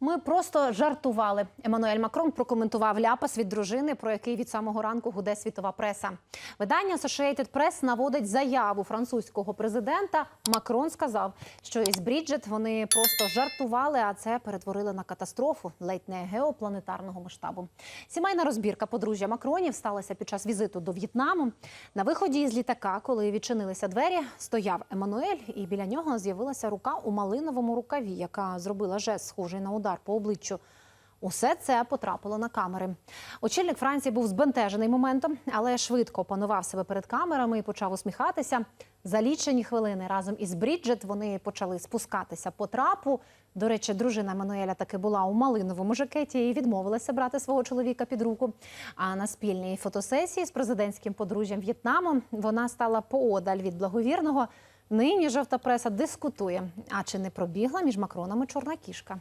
Ми просто жартували. Еммануель Макрон прокоментував ляпас від дружини, про який від самого ранку гуде світова преса. Видання Associated Press наводить заяву французького президента. Макрон сказав, що із Бріджет вони просто жартували, а це перетворили на катастрофу ледь не геопланетарного масштабу. Сімейна розбірка подружжя Макронів сталася під час візиту до В'єтнаму. На виході з літака, коли відчинилися двері, стояв Еммануель, і біля нього з'явилася рука у малиновому рукаві, яка зробила жест, схожий на удар по обличчю. Усе це потрапило на камери. Очільник Франції був збентежений моментом, але швидко опанував себе перед камерами і почав усміхатися. За лічені хвилини разом із Бріджет вони почали спускатися по трапу. До речі, дружина Мануеля таки була у малиновому жакеті і відмовилася брати свого чоловіка під руку. А на спільній фотосесії з президентським подружжям В'єтнаму вона стала поодаль від благовірного. Нині жовта преса дискутує, а чи не пробігла між Макронами чорна кішка.